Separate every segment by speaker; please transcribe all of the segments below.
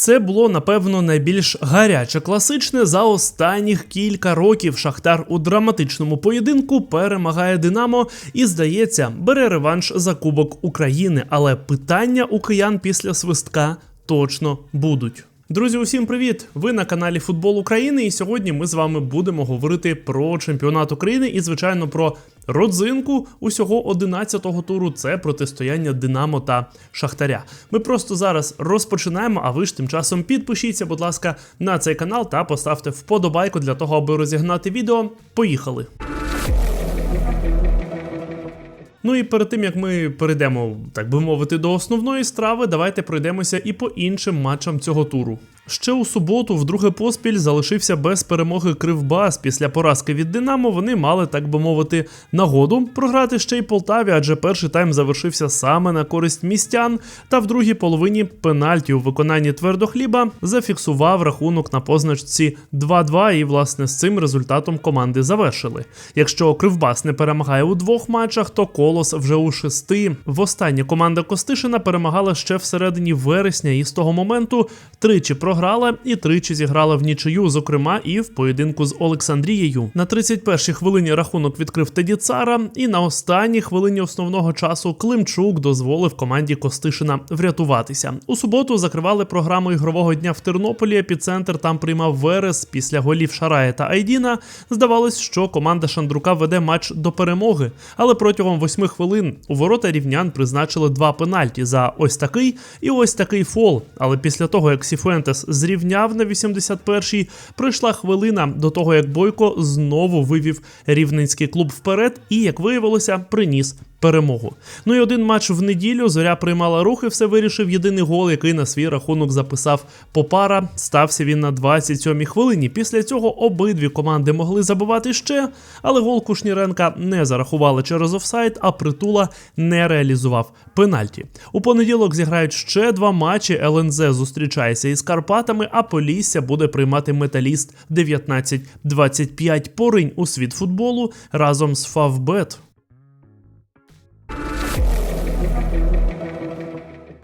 Speaker 1: Це було напевно найбільш гаряче класичне за останніх кілька років. Шахтар у драматичному поєдинку перемагає Динамо і, здається, бере реванш за Кубок України. Але питання у киян після свистка точно будуть. Друзі, усім привіт! Ви на каналі Футбол України, і сьогодні ми з вами будемо говорити про чемпіонат України і, звичайно, про родзинку усього 11-го туру. Це протистояння Динамо та Шахтаря. Ми просто зараз розпочинаємо. А ви ж тим часом підпишіться, будь ласка, на цей канал та поставте вподобайку для того, аби розігнати відео. Поїхали! Ну і перед тим як ми перейдемо, так би мовити, до основної страви, давайте пройдемося і по іншим матчам цього туру. Ще у суботу, вдруге поспіль, залишився без перемоги Кривбас. Після поразки від Динамо вони мали, так би мовити, нагоду програти ще й Полтаві, адже перший тайм завершився саме на користь містян. Та в другій половині пенальті у виконанні твердохліба зафіксував рахунок на позначці 2-2, і власне з цим результатом команди завершили. Якщо Кривбас не перемагає у двох матчах, то колос вже у шести. Востаннє команда Костишина перемагала ще всередині вересня, і з того моменту тричі програла і тричі зіграла в нічию, зокрема і в поєдинку з Олександрією. На 31-й хвилині рахунок відкрив Теді Цара, і на останній хвилині основного часу Климчук дозволив команді Костишина врятуватися. У суботу закривали програму ігрового дня в Тернополі. Епіцентр там приймав Верес після голів Шарая та Айдіна. Здавалось, що команда Шандрука веде матч до перемоги, але протягом восьми хвилин у ворота рівнян призначили два пенальті за ось такий і ось такий фол. Але після того, як Сіфуентес зрівняв на 81-й, пройшла хвилина до того, як Бойко знову вивів рівненський клуб вперед, і, як виявилося, приніс. Перемогу. Ну і один матч в неділю. Зоря приймала рух і все вирішив єдиний гол, який на свій рахунок записав Попара. Стався він на 27-й хвилині. Після цього обидві команди могли забивати ще, але гол Кушніренка не зарахували через офсайд, а притула не реалізував пенальті. У понеділок зіграють ще два матчі. ЛНЗ зустрічається із Карпатами, а Полісся буде приймати металіст 19-25 поринь у світ футболу разом з Фавбет.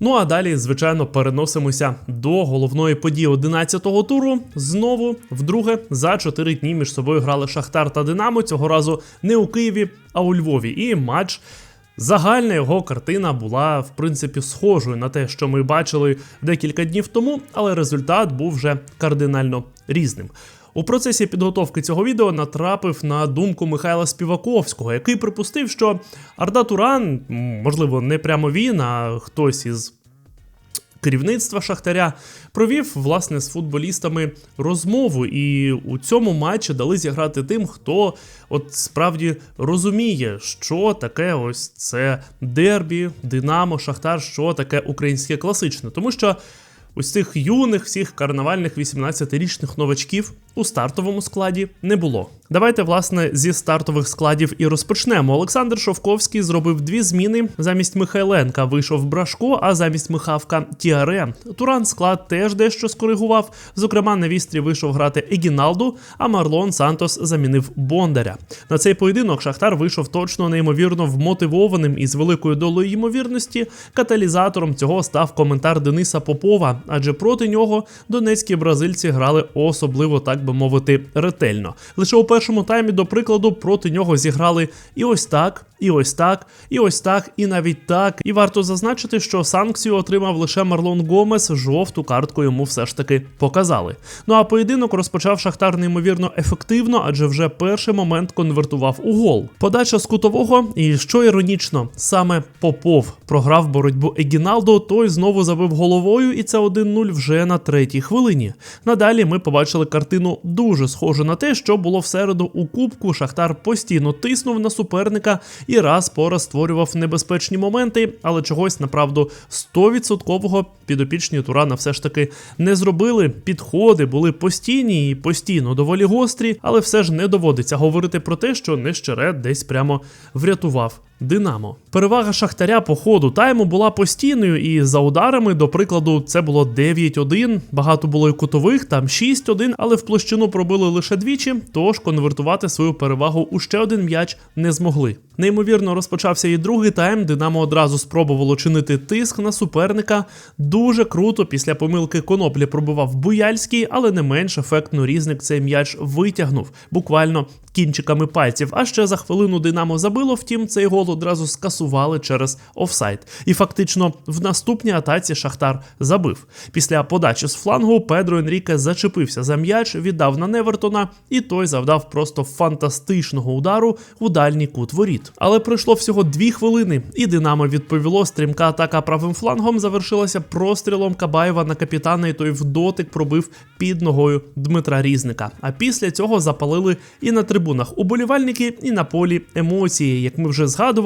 Speaker 1: Ну а далі, звичайно, переносимося до головної події 11-го туру. Знову, вдруге, за 4 дні між собою грали Шахтар та Динамо. Цього разу не у Києві, а у Львові. І матч. Загальна його картина була в принципі схожою на те, що ми бачили декілька днів тому, але результат був вже кардинально різним. У процесі підготовки цього відео натрапив на думку Михайла Співаковського, який припустив, що Арда Туран, можливо, не прямо він, а хтось із керівництва Шахтаря, провів власне з футболістами розмову, і у цьому матчі дали зіграти тим, хто от справді розуміє, що таке ось це дербі, Динамо, Шахтар, що таке українське класичне, тому що. Ось цих юних, всіх карнавальних 18-річних новачків у стартовому складі не було. Давайте, власне, зі стартових складів і розпочнемо. Олександр Шовковський зробив дві зміни. Замість Михайленка вийшов Брашко, а замість Михавка Тіаре. Туран склад теж дещо скоригував. Зокрема, на вістрі вийшов грати Егіналду, а Марлон Сантос замінив Бондаря. На цей поєдинок Шахтар вийшов точно неймовірно вмотивованим і з великою долею ймовірності. Каталізатором цього став коментар Дениса Попова, адже проти нього донецькі бразильці грали особливо, так би мовити, ретельно. Лише у першому таймі, до прикладу, проти нього зіграли і ось так, і ось так, і ось так, і навіть так. І варто зазначити, що санкцію отримав лише Марлон Гомес. Жовту картку йому все ж таки показали. Ну а поєдинок розпочав Шахтар неймовірно ефективно, адже вже перший момент конвертував у гол. Подача з кутового, і що іронічно, саме Попов програв боротьбу Егіналдо, той знову забив головою, і це 1-0 вже на третій хвилині. Надалі ми побачили картину дуже схожу на те, що було в середу у Кубку. Шахтар постійно тиснув на суперника і раз по раз створював небезпечні моменти, але чогось направду 100% підопічні Турана все ж таки не зробили. Підходи були постійні і постійно доволі гострі, але все ж не доводиться говорити про те, що Нещерет десь прямо врятував Динамо. Перевага Шахтаря по ходу тайму була постійною, і за ударами, до прикладу, це було 9-1, багато було і кутових, там 6-1, але в площину пробили лише двічі, тож конвертувати свою перевагу у ще один м'яч не змогли. Неймовірно розпочався і другий тайм. Динамо одразу спробувало чинити тиск на суперника. Дуже круто після помилки коноплі пробував Буяльський, але не менш ефектно різник цей м'яч витягнув буквально кінчиками пальців. А ще за хвилину Динамо забило. Втім, цей гол одразу скасували через офсайд. І фактично в наступній атаці Шахтар забив. Після подачі з флангу Педро Енріке зачепився за м'яч, віддав на Невертона, і той завдав просто фантастичного удару у дальній кут воріт. Але пройшло всього дві хвилини, і Динамо відповіло. Стрімка атака правим флангом завершилася прострілом Кабаєва на капітана, і той в дотик пробив під ногою Дмитра Різника. А після цього запалили і на трибунах уболівальники, і на полі емоції. Як ми вже згадували,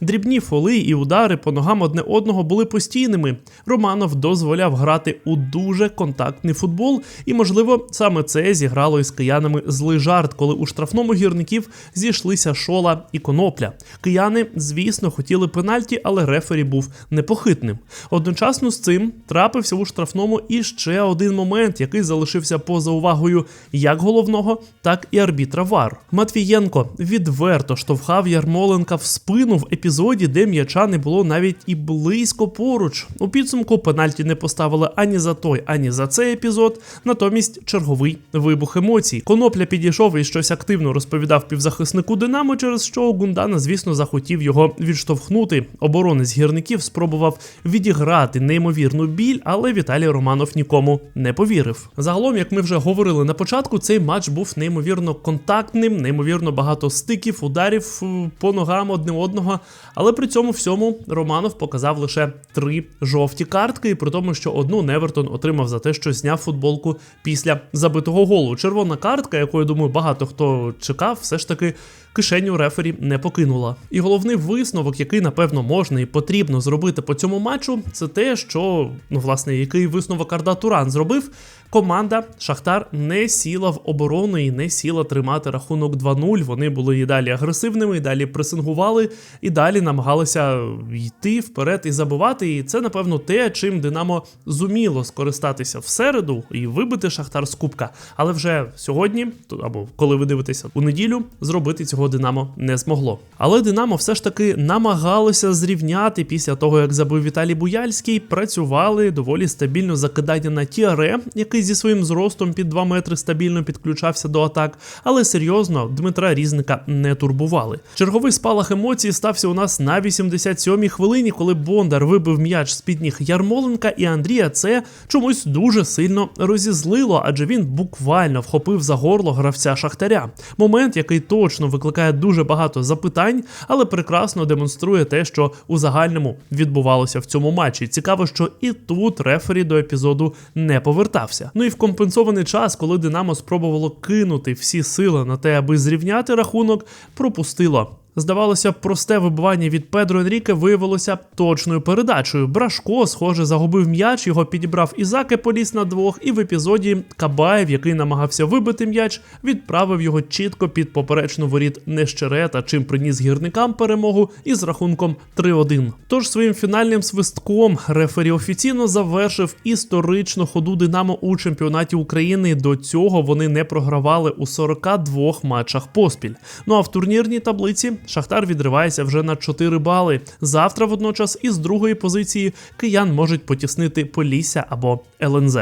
Speaker 1: дрібні фоли і удари по ногам одне одного були постійними. Романов дозволяв грати у дуже контактний футбол, і, можливо, саме це зіграло із киянами злий жарт, коли у штрафному гірників зійшлися шола і конопля. Кияни, звісно, хотіли пенальті, але рефері був непохитним. Одночасно з цим трапився у штрафному і ще один момент, який залишився поза увагою як головного, так і арбітра ВАР. Матвієнко відверто штовхав Ярмоленка в спину в епізоді, де м'яча не було навіть і близько поруч. У підсумку пенальті не поставили ані за той, ані за цей епізод. Натомість черговий вибух емоцій. Конопля підійшов і щось активно розповідав півзахиснику Динамо, через що Гундана, звісно, захотів його відштовхнути. Оборонець гірників спробував відіграти неймовірну біль, але Віталій Романов нікому не повірив. Загалом, як ми вже говорили на початку, цей матч був неймовірно контактним, неймовірно багато стиків, ударів е, по ногам одне одного. Але при цьому всьому Романов показав лише три жовті картки, і при тому, що одну Невертон отримав за те, що зняв футболку після забитого голу. Червона картка, яку я думаю, багато хто чекав, все ж таки кишеню рефері не покинула. І головний висновок, який напевно можна і потрібно зробити по цьому матчу, це те, що ну власне який висновок Арда Туран зробив. Команда Шахтар не сіла в оборону і не сіла тримати рахунок 2-0. Вони були і далі агресивними, і далі пресингували, і далі намагалися йти вперед і забивати. І це, напевно, те, чим Динамо зуміло скористатися в середу і вибити Шахтар з кубка. Але вже сьогодні, або коли ви дивитеся у неділю, зробити цього Динамо не змогло. Але Динамо все ж таки намагалося зрівняти після того, як забив Віталій Буяльський. Працювали доволі стабільно закидання на Тіаре, який зі своїм зростом під 2 метри стабільно підключався до атак. Але серйозно Дмитра Різника не турбували. Черговий спалах емоцій стався у нас на 87-й хвилині, коли Бондар вибив м'яч з під ніг Ярмоленка, і Андрія це чомусь дуже сильно розізлило, адже він буквально вхопив за горло гравця Шахтаря. Момент, який точно викликає дуже багато запитань, але прекрасно демонструє те, що у загальному відбувалося в цьому матчі. Цікаво, що і тут рефері до епізоду не повертався. Ну і в компенсований час, коли Динамо спробувало кинути всі сили на те, аби зрівняти рахунок, пропустило. Здавалося, просте вибивання від Педро Енріке виявилося точною передачею. Брашко, схоже, загубив м'яч, його підібрав Ізаке поліс на двох, і в епізоді Кабаєв, який намагався вибити м'яч, відправив його чітко під поперечну воріт Нещерета, чим приніс гірникам перемогу із рахунком 3-1. Тож своїм фінальним свистком рефері офіційно завершив історичну ходу Динамо у чемпіонаті України. До цього вони не програвали у 42 матчах поспіль. Ну а в турнірній таблиці. Шахтар відривається вже на 4 бали. Завтра водночас із другої позиції киян можуть потіснити Полісся або ЛНЗ.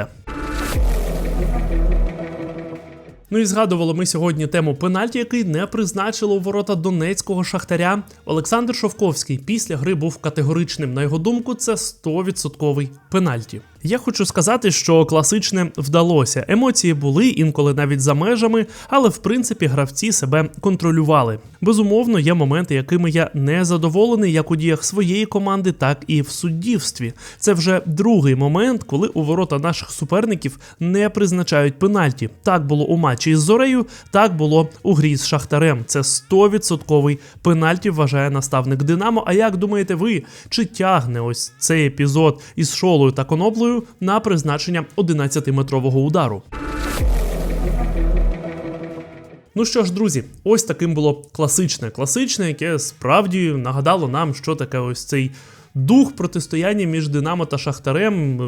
Speaker 1: Ну і згадували ми сьогодні тему пенальті, який не призначили у ворота донецького шахтаря. Олександр Шовковський після гри був категоричним. На його думку, це 100% пенальті. Я хочу сказати, що класичне вдалося. Емоції були інколи навіть за межами, але в принципі гравці себе контролювали. Безумовно, є моменти, якими я не задоволений як у діях своєї команди, так і в суддівстві. Це вже другий момент, коли у ворота наших суперників не призначають пенальті. Так було у матчі із Зорею, так було у грі з Шахтарем. Це 100% пенальті, вважає наставник Динамо. А як думаєте ви, чи тягне ось цей епізод із шолою та коноплею? На призначення 11-метрового удару. Ну що ж, друзі, ось таким було класичне, класичне, яке справді нагадало нам, що таке ось цей дух протистояння між Динамо та Шахтарем.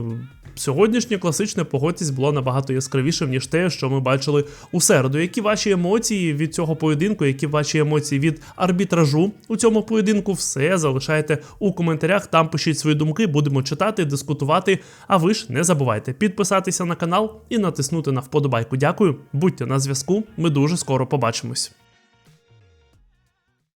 Speaker 1: Сьогоднішнє класичне погодьтесь було набагато яскравішим, ніж те, що ми бачили у середу. Які ваші емоції від цього поєдинку, які ваші емоції від арбітражу у цьому поєдинку, все залишайте у коментарях. Там пишіть свої думки, будемо читати, дискутувати. А ви ж не забувайте підписатися на канал і натиснути на вподобайку. Дякую, будьте на зв'язку. Ми дуже скоро побачимось.